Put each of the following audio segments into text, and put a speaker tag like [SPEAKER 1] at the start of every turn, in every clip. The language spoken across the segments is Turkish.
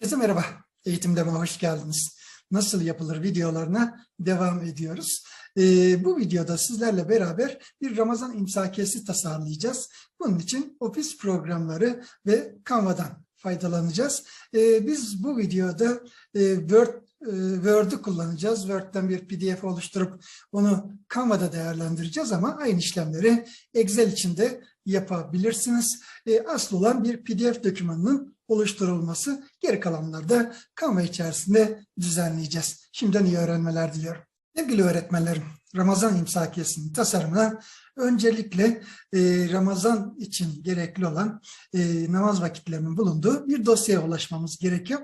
[SPEAKER 1] Herkese merhaba. Eğitimdeme hoş geldiniz. Nasıl yapılır videolarına devam ediyoruz. Ee, bu videoda sizlerle beraber bir Ramazan imsakiyesi tasarlayacağız. Bunun için ofis programları ve Canva'dan faydalanacağız. Ee, biz bu videoda e, Word e, Word'ü kullanacağız. Word'den bir PDF oluşturup onu Canva'da değerlendireceğiz ama aynı işlemleri Excel içinde yapabilirsiniz. E, asıl olan bir PDF dokümanının oluşturulması. Geri kalanları da Canva içerisinde düzenleyeceğiz. Şimdiden iyi öğrenmeler diliyorum. Sevgili öğretmenlerim, Ramazan imsakiyesinin tasarımına öncelikle e, Ramazan için gerekli olan e, namaz vakitlerinin bulunduğu bir dosyaya ulaşmamız gerekiyor.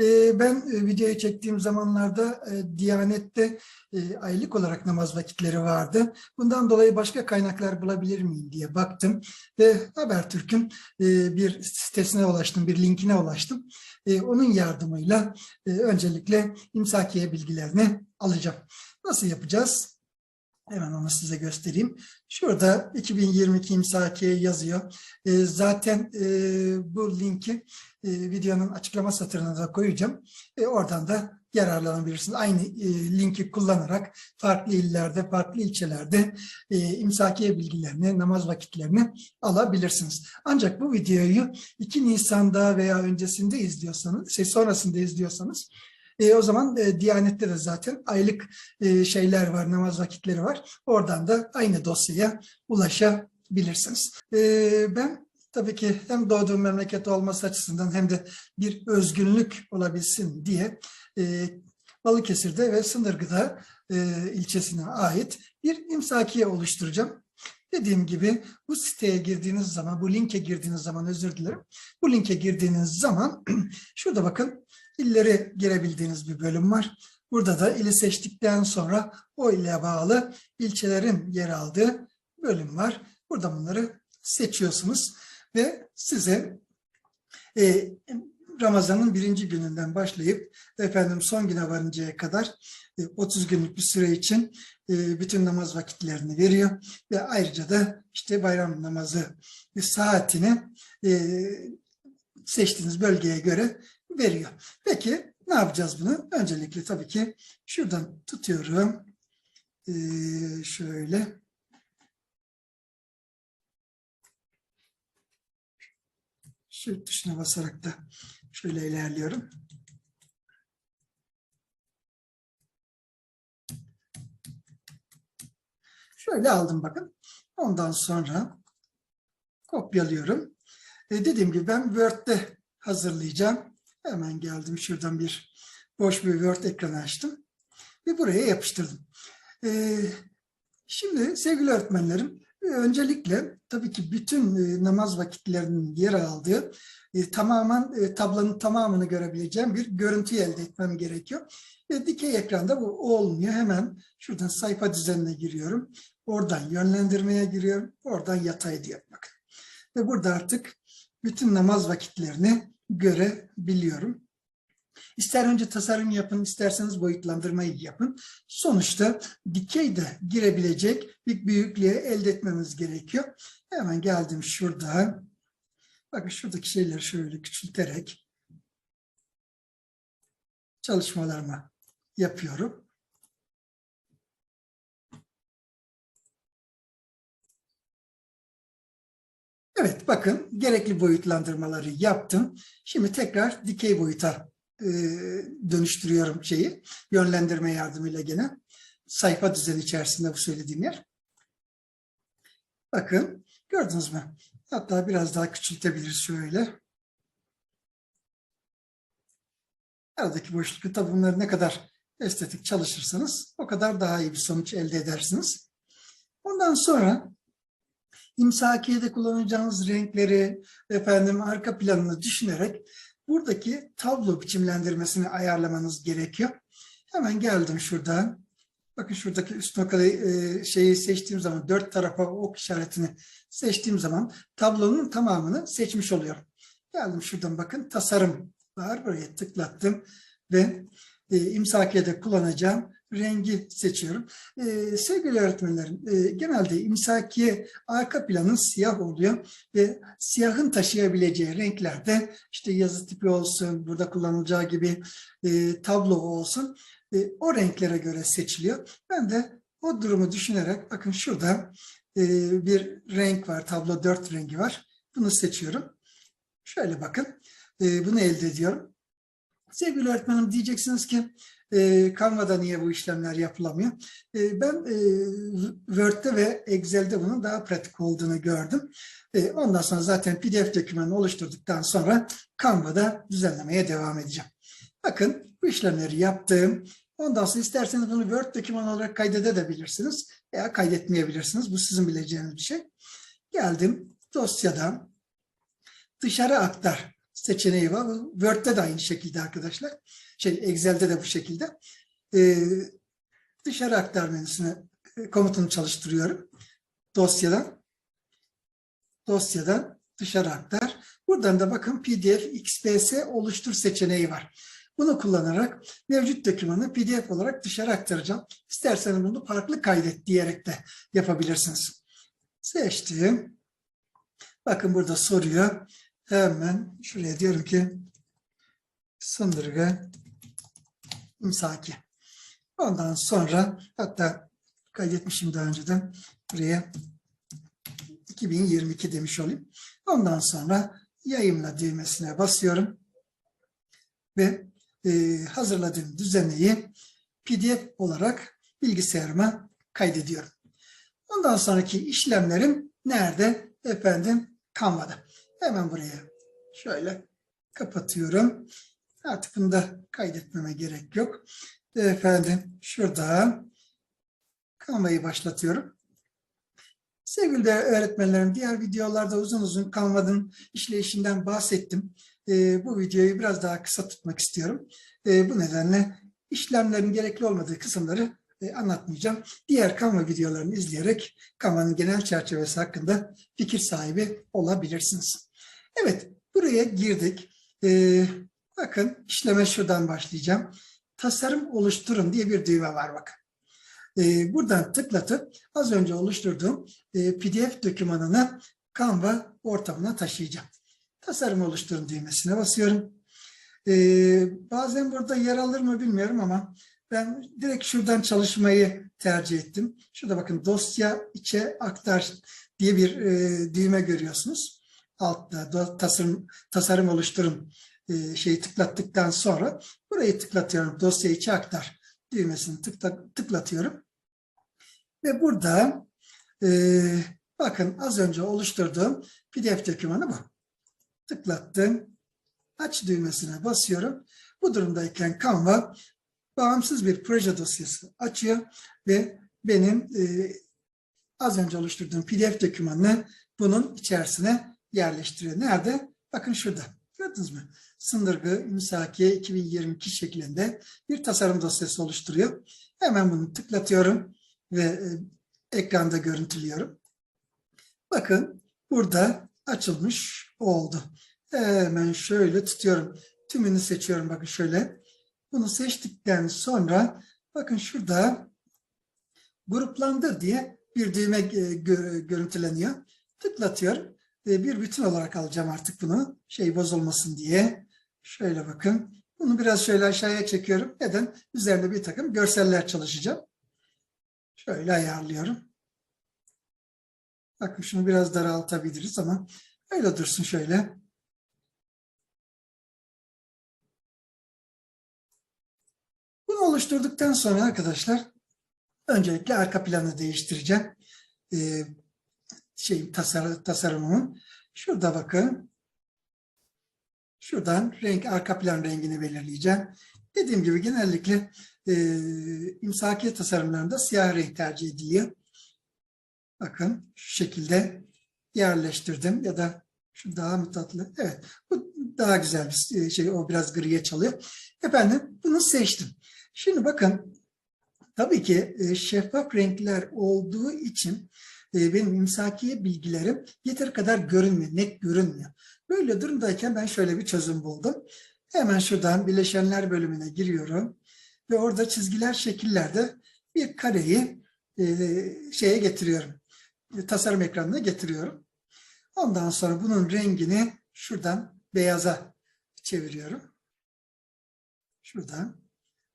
[SPEAKER 1] E, ben e, videoyu çektiğim zamanlarda e, Diyanet'te e, aylık olarak namaz vakitleri vardı. Bundan dolayı başka kaynaklar bulabilir miyim diye baktım ve Habertürk'ün e, bir sitesine ulaştım, bir linkine ulaştım. E, onun yardımıyla e, öncelikle imsakiye bilgilerini alacağım. Nasıl yapacağız? Hemen onu size göstereyim. Şurada 2022 imsakiye yazıyor. E, zaten e, bu linki e, videonun açıklama satırına da koyacağım. E, oradan da yararlanabilirsiniz. Aynı linki kullanarak farklı illerde, farklı ilçelerde e, imsakiye bilgilerini, namaz vakitlerini alabilirsiniz. Ancak bu videoyu 2 Nisan'da veya öncesinde izliyorsanız, şey sonrasında izliyorsanız e, o zaman e, Diyanet'te de zaten aylık e, şeyler var, namaz vakitleri var. Oradan da aynı dosyaya ulaşabilirsiniz. E, ben tabii ki hem doğduğum memleket olması açısından hem de bir özgünlük olabilsin diye e, Balıkesir'de ve Sındırgı'da e, ilçesine ait bir imsakiye oluşturacağım. Dediğim gibi bu siteye girdiğiniz zaman, bu linke girdiğiniz zaman özür dilerim. Bu linke girdiğiniz zaman şurada bakın illeri girebildiğiniz bir bölüm var. Burada da ili seçtikten sonra o ile bağlı ilçelerin yer aldığı bölüm var. Burada bunları seçiyorsunuz ve size e, Ramazan'ın birinci gününden başlayıp efendim son güne varıncaya kadar 30 günlük bir süre için e, bütün namaz vakitlerini veriyor ve ayrıca da işte bayram namazı saatini e, seçtiğiniz bölgeye göre veriyor. Peki ne yapacağız bunu? Öncelikle tabii ki şuradan tutuyorum. Ee, şöyle. Şu tuşuna basarak da şöyle ilerliyorum. Şöyle aldım bakın. Ondan sonra kopyalıyorum. E, dediğim gibi ben Word'de hazırlayacağım. Hemen geldim şuradan bir boş bir Word ekranı açtım. Ve buraya yapıştırdım. Ee, şimdi sevgili öğretmenlerim öncelikle tabii ki bütün e, namaz vakitlerinin yer aldığı e, tamamen e, tablonun tamamını görebileceğim bir görüntü elde etmem gerekiyor. Ve dikey ekranda bu olmuyor. Hemen şuradan sayfa düzenine giriyorum. Oradan yönlendirmeye giriyorum. Oradan yatay diyor bakın. Ve burada artık bütün namaz vakitlerini görebiliyorum. İster önce tasarım yapın, isterseniz boyutlandırmayı yapın. Sonuçta dikey de girebilecek bir büyüklüğe elde etmemiz gerekiyor. Hemen geldim şurada. Bakın şuradaki şeyleri şöyle küçülterek çalışmalarımı yapıyorum. Evet bakın gerekli boyutlandırmaları yaptım. Şimdi tekrar dikey boyuta e, dönüştürüyorum şeyi. Yönlendirme yardımıyla gene. Sayfa düzeni içerisinde bu söylediğim yer. Bakın gördünüz mü? Hatta biraz daha küçültebiliriz şöyle. Aradaki boşlukta tabi bunları ne kadar estetik çalışırsanız o kadar daha iyi bir sonuç elde edersiniz. Ondan sonra imsakiyede kullanacağınız renkleri, efendim arka planını düşünerek buradaki tablo biçimlendirmesini ayarlamanız gerekiyor. Hemen geldim şuradan. Bakın şuradaki üst noktalı e, şeyi seçtiğim zaman, dört tarafa ok işaretini seçtiğim zaman tablonun tamamını seçmiş oluyorum. Geldim şuradan bakın tasarım var. Buraya tıklattım ve e, imsakiyede kullanacağım rengi seçiyorum. E, sevgili öğretmenlerim, e, genelde imsakiye arka planı siyah oluyor ve siyahın taşıyabileceği renklerde işte yazı tipi olsun, burada kullanılacağı gibi e, tablo olsun, e, o renklere göre seçiliyor. Ben de o durumu düşünerek, bakın şurada e, bir renk var, tablo dört rengi var. Bunu seçiyorum. Şöyle bakın, e, bunu elde ediyorum. Sevgili öğretmenim diyeceksiniz ki, e, Canva'da niye bu işlemler yapılamıyor? E, ben e, Word'de ve Excel'de bunun daha pratik olduğunu gördüm. E, ondan sonra zaten PDF dokümanını oluşturduktan sonra Canva'da düzenlemeye devam edeceğim. Bakın bu işlemleri yaptım. Ondan sonra isterseniz bunu Word dokümanı olarak kaydedebilirsiniz veya kaydetmeyebilirsiniz. Bu sizin bileceğiniz bir şey. Geldim dosyadan dışarı aktar seçeneği var. Word'de de aynı şekilde arkadaşlar. Şey Excel'de de bu şekilde. Ee, dışarı aktar menüsüne komutunu çalıştırıyorum. Dosyadan dosyadan dışarı aktar. Buradan da bakın PDF XPS oluştur seçeneği var. Bunu kullanarak mevcut dokümanı PDF olarak dışarı aktaracağım. İsterseniz bunu farklı kaydet diyerek de yapabilirsiniz. Seçtim. Bakın burada soruyor. Hemen şuraya diyorum ki sındırgı imsaki. Ondan sonra hatta kaydetmişim daha önceden buraya 2022 demiş olayım. Ondan sonra yayınla düğmesine basıyorum ve e, hazırladığım düzeneyi PDF olarak bilgisayarıma kaydediyorum. Ondan sonraki işlemlerim nerede? Efendim Canva'da. Hemen buraya şöyle kapatıyorum. Artık bunu da kaydetmeme gerek yok. Efendim şurada Canva'yı başlatıyorum. Sevgili öğretmenlerim diğer videolarda uzun uzun Canva'nın işleyişinden bahsettim. E, bu videoyu biraz daha kısa tutmak istiyorum. E, bu nedenle işlemlerin gerekli olmadığı kısımları e, anlatmayacağım. Diğer Canva videolarını izleyerek Canva'nın genel çerçevesi hakkında fikir sahibi olabilirsiniz. Evet, buraya girdik. E, bakın işleme şuradan başlayacağım. Tasarım oluşturun diye bir düğme var bakın. E, buradan tıklatıp az önce oluşturduğum e, PDF dokümanını Canva ortamına taşıyacağım. Tasarım oluşturun düğmesine basıyorum. Ee, bazen burada yer alır mı bilmiyorum ama ben direkt şuradan çalışmayı tercih ettim. Şurada bakın dosya içe aktar diye bir e, düğme görüyorsunuz. Altta tasarım, tasarım oluşturun e, şeyi tıklattıktan sonra burayı tıklatıyorum. Dosya içe aktar düğmesini tıkla, tıklatıyorum. Ve burada e, bakın az önce oluşturduğum PDF dokümanı bu tıklattım. Aç düğmesine basıyorum. Bu durumdayken Canva bağımsız bir proje dosyası açıyor ve benim e, az önce oluşturduğum PDF dokümanını bunun içerisine yerleştiriyor. Nerede? Bakın şurada. Gördünüz mü? Sındırgı imsakiye 2022 şeklinde bir tasarım dosyası oluşturuyor. Hemen bunu tıklatıyorum ve e, ekranda görüntülüyorum. Bakın burada açılmış oldu. Hemen şöyle tutuyorum. Tümünü seçiyorum bakın şöyle. Bunu seçtikten sonra bakın şurada gruplandır diye bir düğme e, görüntüleniyor. Tıklatıyorum. Bir bütün olarak alacağım artık bunu. Şey bozulmasın diye. Şöyle bakın. Bunu biraz şöyle aşağıya çekiyorum. Neden? Üzerinde bir takım görseller çalışacağım. Şöyle ayarlıyorum. Bakın şunu biraz daraltabiliriz ama öyle dursun şöyle. Bunu oluşturduktan sonra arkadaşlar öncelikle arka planı değiştireceğim. Ee, şey tasar tasarımımın. Şurada bakın. Şuradan renk arka plan rengini belirleyeceğim. Dediğim gibi genellikle e, imsaki tasarımlarında siyah renk tercih ediliyor. Bakın şu şekilde yerleştirdim ya da şu daha mı tatlı? Evet bu daha güzel bir şey o biraz griye çalıyor. Efendim bunu seçtim. Şimdi bakın tabii ki e, şeffaf renkler olduğu için e, benim imsakiye bilgilerim yeter kadar görünmüyor, net görünmüyor. Böyle durumdayken ben şöyle bir çözüm buldum. Hemen şuradan bileşenler bölümüne giriyorum. ve orada çizgiler şekillerde bir kareyi e, şeye getiriyorum. E, tasarım ekranına getiriyorum. Ondan sonra bunun rengini şuradan beyaza çeviriyorum. Şuradan.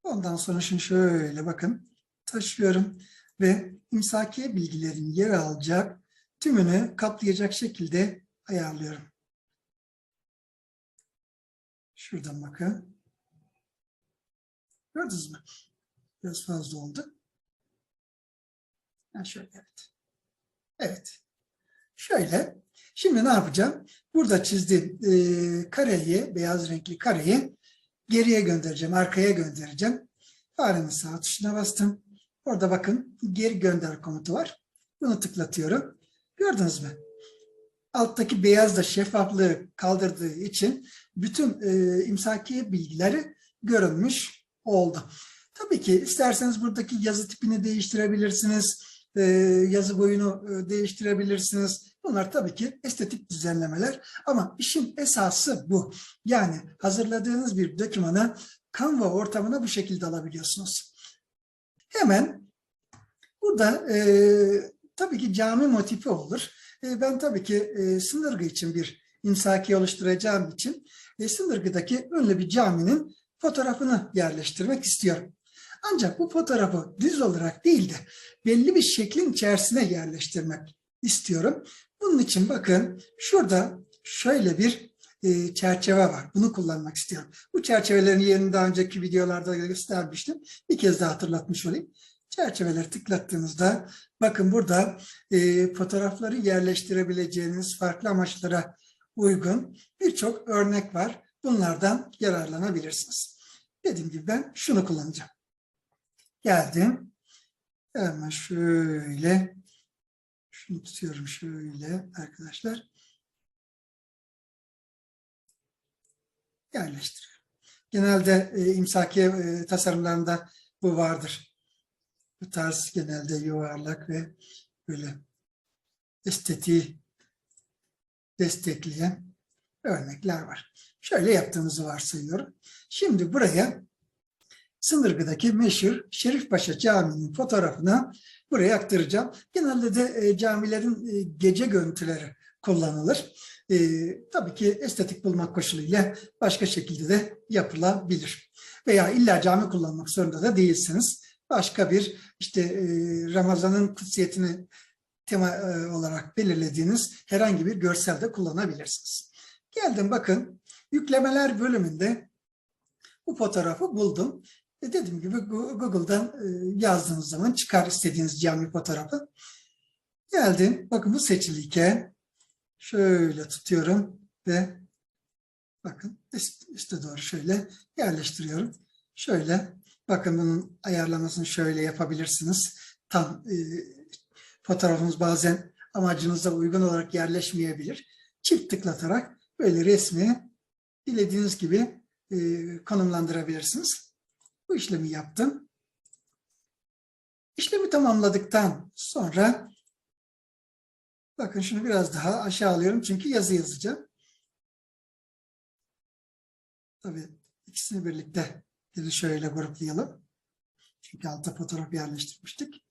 [SPEAKER 1] Ondan sonra şunu şöyle bakın taşıyorum ve imsakiye bilgilerin yer alacak tümünü kaplayacak şekilde ayarlıyorum. Şuradan bakın. Gördünüz mü? Biraz fazla oldu. Ha şöyle evet. Evet. Şöyle. Şimdi ne yapacağım? Burada çizdiğim e, kareyi, beyaz renkli kareyi geriye göndereceğim, arkaya göndereceğim. Farenin sağ tuşuna bastım. Orada bakın geri gönder komutu var. Bunu tıklatıyorum. Gördünüz mü? Alttaki beyaz da şeffaflığı kaldırdığı için bütün e, imsaki bilgileri görünmüş oldu. Tabii ki isterseniz buradaki yazı tipini değiştirebilirsiniz. E, yazı boyunu e, değiştirebilirsiniz. Bunlar tabii ki estetik düzenlemeler ama işin esası bu. Yani hazırladığınız bir dokümanı Canva ortamına bu şekilde alabiliyorsunuz. Hemen burada e, tabii ki cami motifi olur. E, ben tabii ki e, sındırgı için bir imsaki oluşturacağım için e, sındırgıdaki ünlü bir caminin fotoğrafını yerleştirmek istiyorum. Ancak bu fotoğrafı düz olarak değil de belli bir şeklin içerisine yerleştirmek istiyorum. Bunun için bakın şurada şöyle bir e, çerçeve var. Bunu kullanmak istiyorum. Bu çerçevelerin yerini daha önceki videolarda göstermiştim. Bir kez daha hatırlatmış olayım. Çerçeveleri tıklattığınızda bakın burada e, fotoğrafları yerleştirebileceğiniz farklı amaçlara uygun birçok örnek var. Bunlardan yararlanabilirsiniz. Dediğim gibi ben şunu kullanacağım. Geldim. Hemen şöyle şunu tutuyorum şöyle arkadaşlar. Yerleştiriyorum. Genelde e, imsaki e, tasarımlarında bu vardır. Bu tarz genelde yuvarlak ve böyle estetiği destekleyen örnekler var. Şöyle yaptığımızı varsayıyorum. Şimdi buraya Sındırgı'daki meşhur Şerifpaşa Camii'nin fotoğrafını buraya aktaracağım. Genelde de e, camilerin e, gece görüntüleri kullanılır. E, tabii ki estetik bulmak koşuluyla başka şekilde de yapılabilir. Veya illa cami kullanmak zorunda da değilsiniz. Başka bir işte e, Ramazan'ın kutsiyetini tema e, olarak belirlediğiniz herhangi bir görsel de kullanabilirsiniz. Geldim bakın yüklemeler bölümünde bu fotoğrafı buldum. E dediğim gibi Google'dan e, yazdığınız zaman çıkar istediğiniz cami fotoğrafı. Geldim. Bakın bu seçiliyken şöyle tutuyorum ve bakın üstte doğru şöyle yerleştiriyorum. Şöyle bakın bunun ayarlamasını şöyle yapabilirsiniz. Tam e, fotoğrafınız bazen amacınıza uygun olarak yerleşmeyebilir. Çift tıklatarak böyle resmi dilediğiniz gibi e, konumlandırabilirsiniz. Bu işlemi yaptım. İşlemi tamamladıktan sonra bakın şunu biraz daha aşağı alıyorum çünkü yazı yazacağım. Tabii ikisini birlikte bir şöyle gruplayalım. Çünkü altta fotoğraf yerleştirmiştik.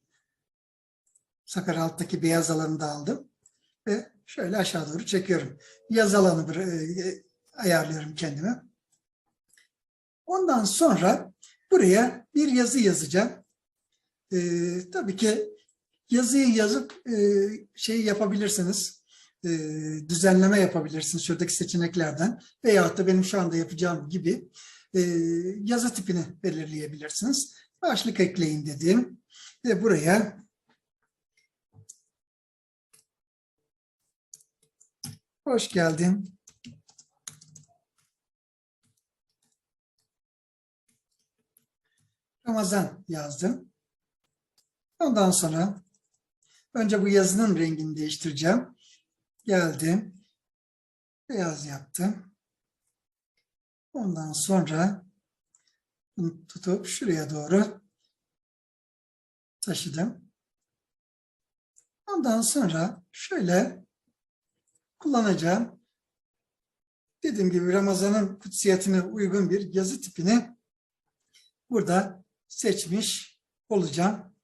[SPEAKER 1] Sakar alttaki beyaz alanı da aldım. Ve şöyle aşağı doğru çekiyorum. Yaz alanı e, ayarlıyorum kendime. Ondan sonra buraya bir yazı yazacağım. Ee, tabii ki yazıyı yazıp e, şeyi yapabilirsiniz. E, düzenleme yapabilirsiniz şuradaki seçeneklerden. Veyahut da benim şu anda yapacağım gibi e, yazı tipini belirleyebilirsiniz. Başlık ekleyin dediğim ve buraya hoş geldin Ramazan yazdım. Ondan sonra önce bu yazının rengini değiştireceğim. Geldim. Beyaz yaptım. Ondan sonra bunu tutup şuraya doğru taşıdım. Ondan sonra şöyle kullanacağım. Dediğim gibi Ramazan'ın kutsiyetine uygun bir yazı tipini burada seçmiş olacağım.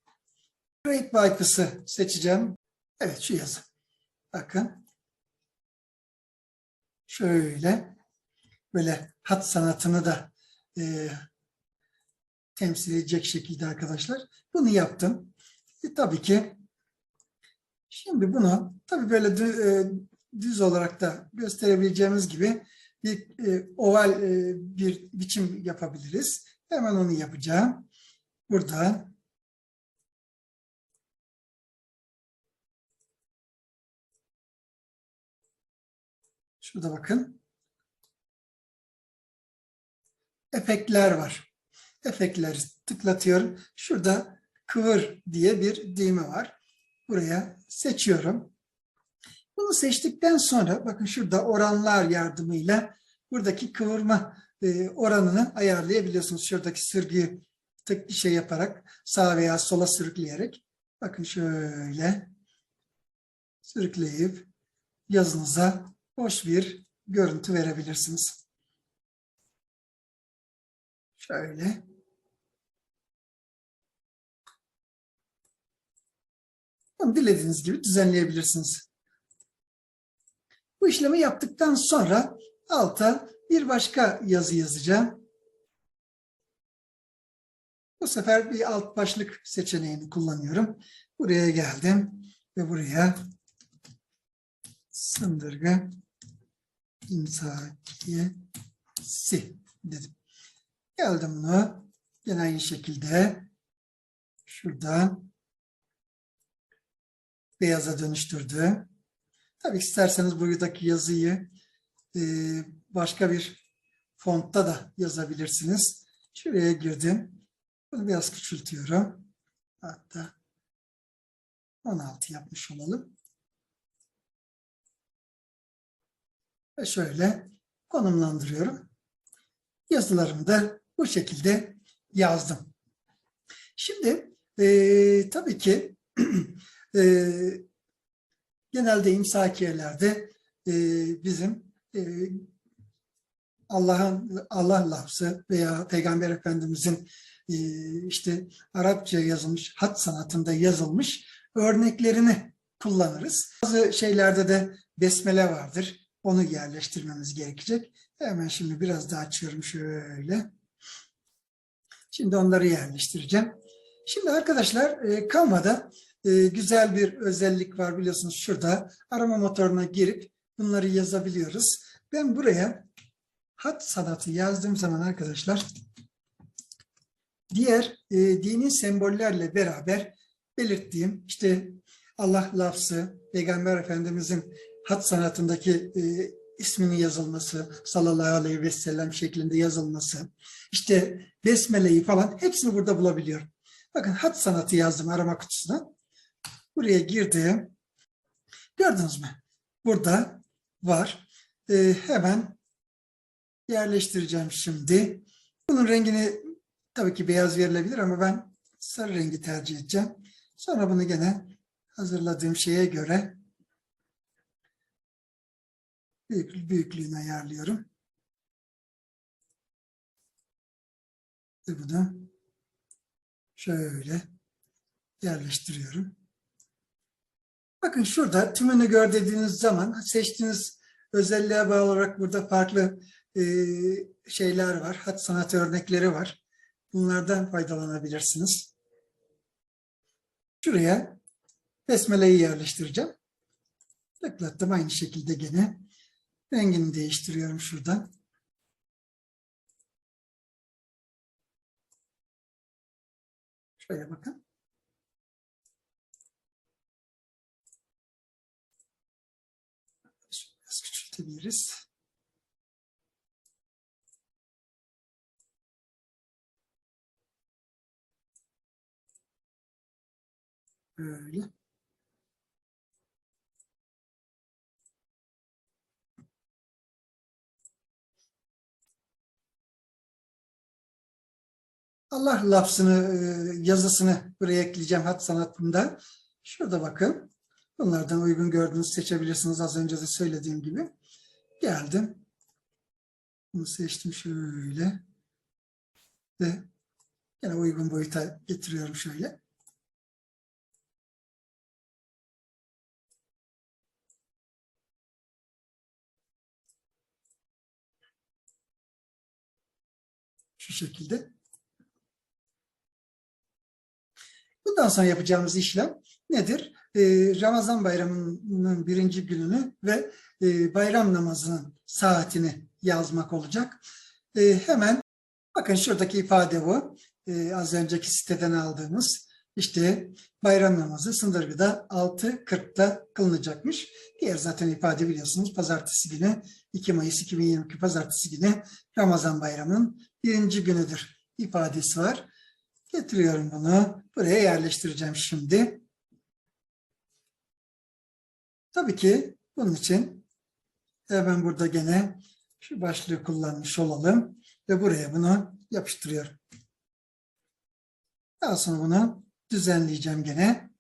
[SPEAKER 1] Great Bypass'ı seçeceğim. Evet şu yazı. Bakın. Şöyle böyle hat sanatını da e, temsil edecek şekilde arkadaşlar. Bunu yaptım. E, tabii ki şimdi bunu tabii böyle dü- e, düz olarak da gösterebileceğimiz gibi bir e, oval e, bir biçim yapabiliriz. Hemen onu yapacağım. Burada şurada bakın efektler var. Efektleri tıklatıyorum. Şurada kıvır diye bir düğme var. Buraya seçiyorum. Bunu seçtikten sonra bakın şurada oranlar yardımıyla buradaki kıvırma e, oranını ayarlayabiliyorsunuz. Şuradaki sürgüyü tık şey yaparak sağa veya sola sürükleyerek bakın şöyle sürükleyip yazınıza hoş bir görüntü verebilirsiniz. Şöyle. Dilediğiniz gibi düzenleyebilirsiniz. Bu işlemi yaptıktan sonra alta bir başka yazı yazacağım. Bu sefer bir alt başlık seçeneğini kullanıyorum. Buraya geldim ve buraya sındırgı imsakiyesi dedim. Geldim bunu yine aynı şekilde şuradan beyaza dönüştürdüm. Tabii isterseniz buradaki yazıyı e, başka bir fontta da yazabilirsiniz. Şuraya girdim. Bunu biraz küçültüyorum. Hatta 16 yapmış olalım. Ve şöyle konumlandırıyorum. Yazılarımı da bu şekilde yazdım. Şimdi e, tabii ki e, genelde imsakiyelerde e, bizim e, Allah'ın Allah lafzı veya Peygamber Efendimizin e, işte Arapça yazılmış, hat sanatında yazılmış örneklerini kullanırız. Bazı şeylerde de besmele vardır. Onu yerleştirmemiz gerekecek. Hemen şimdi biraz daha açıyorum şöyle. Şimdi onları yerleştireceğim. Şimdi arkadaşlar e, Canva'da e, güzel bir özellik var biliyorsunuz şurada. Arama motoruna girip bunları yazabiliyoruz. Ben buraya hat sanatı yazdığım zaman arkadaşlar diğer e, dini sembollerle beraber belirttiğim işte Allah lafzı, Peygamber Efendimizin hat sanatındaki e, isminin yazılması, sallallahu aleyhi ve sellem şeklinde yazılması, işte besmeleyi falan hepsini burada bulabiliyorum. Bakın hat sanatı yazdım arama kutusuna. Buraya girdim. Gördünüz mü? Burada var. E, hemen yerleştireceğim şimdi. Bunun rengini tabii ki beyaz verilebilir ama ben sarı rengi tercih edeceğim. Sonra bunu gene hazırladığım şeye göre büyük, büyüklüğünü ayarlıyorum. Ve bunu şöyle yerleştiriyorum. Bakın şurada tümünü gör dediğiniz zaman seçtiğiniz özelliğe bağlı olarak burada farklı e, şeyler var. Hat sanat örnekleri var. Bunlardan faydalanabilirsiniz. Şuraya besmeleyi yerleştireceğim. Tıklattım aynı şekilde gene. Rengini değiştiriyorum şuradan. Şöyle bakın. Biraz küçültebiliriz. Böyle. Allah lafzını, e, yazısını buraya ekleyeceğim hat sanatında. Şurada bakın. Bunlardan uygun gördüğünüz seçebilirsiniz. Az önce de söylediğim gibi. Geldim. Bunu seçtim şöyle. Ve Yine uygun boyuta getiriyorum şöyle. Şu şekilde. Bundan sonra yapacağımız işlem nedir? Ee, Ramazan bayramının birinci gününü ve e, bayram namazının saatini yazmak olacak. Ee, hemen bakın şuradaki ifade bu. Ee, az önceki siteden aldığımız işte bayram namazı Sındırgı'da 6.40'da kılınacakmış. Diğer zaten ifade biliyorsunuz pazartesi günü 2 Mayıs 2022 pazartesi günü Ramazan bayramının birinci günüdür ifadesi var. Getiriyorum bunu. Buraya yerleştireceğim şimdi. Tabii ki bunun için hemen burada gene şu başlığı kullanmış olalım ve buraya bunu yapıştırıyorum. Daha sonra bunu düzenleyeceğim gene.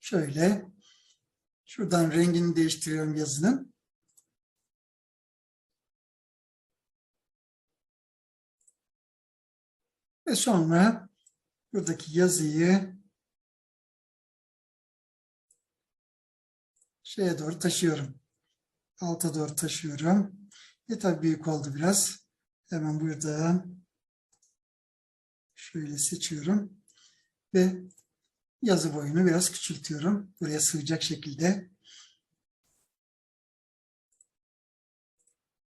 [SPEAKER 1] Şöyle şuradan rengini değiştiriyorum yazının. Ve sonra buradaki yazıyı şeye doğru taşıyorum. Alta doğru taşıyorum. E tabi büyük oldu biraz. Hemen buradan şöyle seçiyorum. Ve yazı boyunu biraz küçültüyorum. Buraya sığacak şekilde.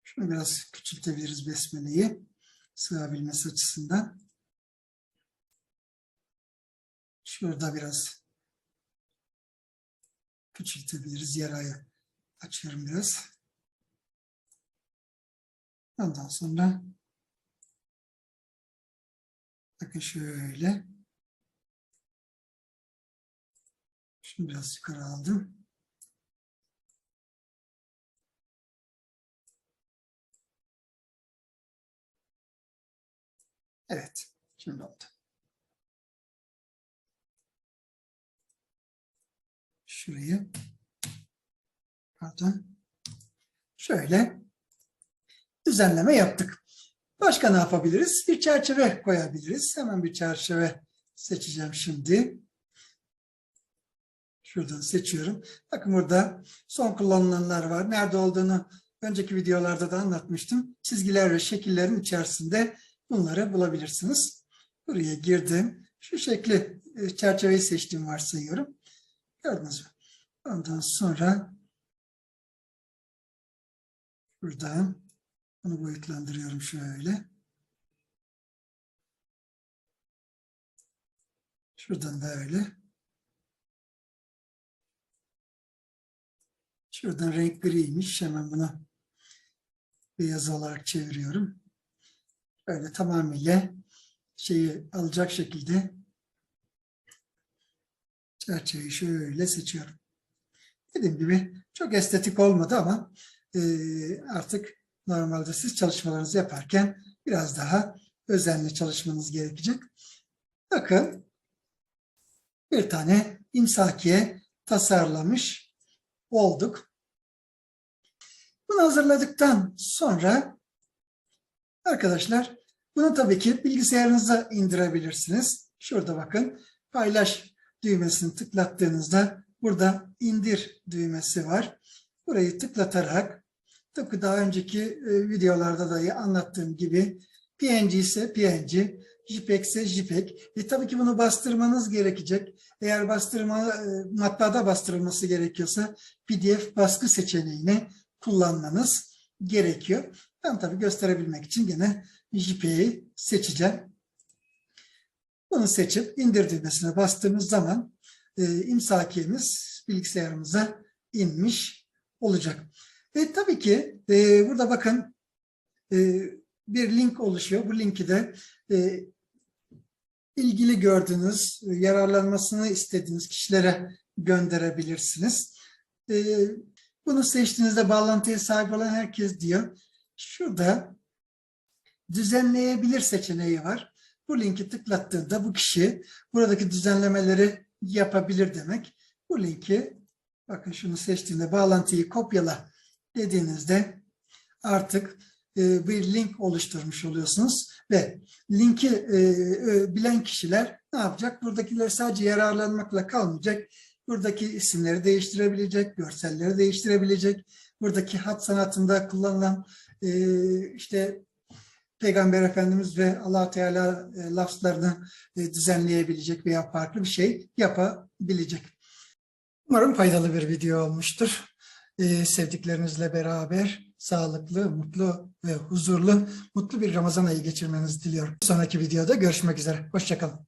[SPEAKER 1] Şunu biraz küçültebiliriz besmeleyi. Sığabilmesi açısından. Şurada biraz küçültebiliriz. Yarayı açıyorum biraz. Ondan sonra bakın şöyle şunu biraz yukarı aldım. Evet, şimdi oldu. Şurayı pardon şöyle düzenleme yaptık. Başka ne yapabiliriz? Bir çerçeve koyabiliriz. Hemen bir çerçeve seçeceğim şimdi. Şuradan seçiyorum. Bakın burada son kullanılanlar var. Nerede olduğunu önceki videolarda da anlatmıştım. Çizgiler ve şekillerin içerisinde bunları bulabilirsiniz. Buraya girdim. Şu şekli e, çerçeveyi seçtiğim varsayıyorum. Gördünüz mü? Ondan sonra buradan bunu boyutlandırıyorum şöyle. Şuradan da öyle. Şuradan renk griymiş. Hemen bunu beyaz olarak çeviriyorum. Böyle tamamıyla şeyi alacak şekilde çerçeveyi şöyle seçiyorum. Dediğim gibi çok estetik olmadı ama e, artık normalde siz çalışmalarınızı yaparken biraz daha özenli çalışmanız gerekecek. Bakın bir tane imsakiye tasarlamış olduk. Bunu hazırladıktan sonra arkadaşlar bunu tabii ki bilgisayarınıza indirebilirsiniz. Şurada bakın paylaş düğmesini tıklattığınızda burada indir düğmesi var. Burayı tıklatarak tıpkı daha önceki e, videolarda da anlattığım gibi PNG ise PNG, JPEG ise JPEG. E, tabii ki bunu bastırmanız gerekecek. Eğer bastırma, e, matbaada bastırılması gerekiyorsa PDF baskı seçeneğini kullanmanız gerekiyor. Ben tabii gösterebilmek için gene JPEG'i seçeceğim. Bunu seçip indir düğmesine bastığımız zaman e, imsakiyemiz bilgisayarımıza inmiş olacak. Ve tabii ki e, burada bakın e, bir link oluşuyor. Bu linki de e, ilgili gördüğünüz, yararlanmasını istediğiniz kişilere gönderebilirsiniz. E, bunu seçtiğinizde bağlantıya sahip olan herkes diyor. Şurada düzenleyebilir seçeneği var. Bu linki tıklattığında bu kişi buradaki düzenlemeleri yapabilir demek. Bu linki bakın şunu seçtiğinde bağlantıyı kopyala dediğinizde artık e, bir link oluşturmuş oluyorsunuz ve linki e, e, bilen kişiler ne yapacak? Buradakiler sadece yararlanmakla kalmayacak. Buradaki isimleri değiştirebilecek, görselleri değiştirebilecek. Buradaki hat sanatında kullanılan e, işte Peygamber Efendimiz ve allah Teala e, lafzlarını e, düzenleyebilecek veya farklı bir şey yapabilecek. Umarım faydalı bir video olmuştur. E, sevdiklerinizle beraber sağlıklı, mutlu ve huzurlu, mutlu bir Ramazan ayı geçirmenizi diliyorum. Sonraki videoda görüşmek üzere. Hoşçakalın.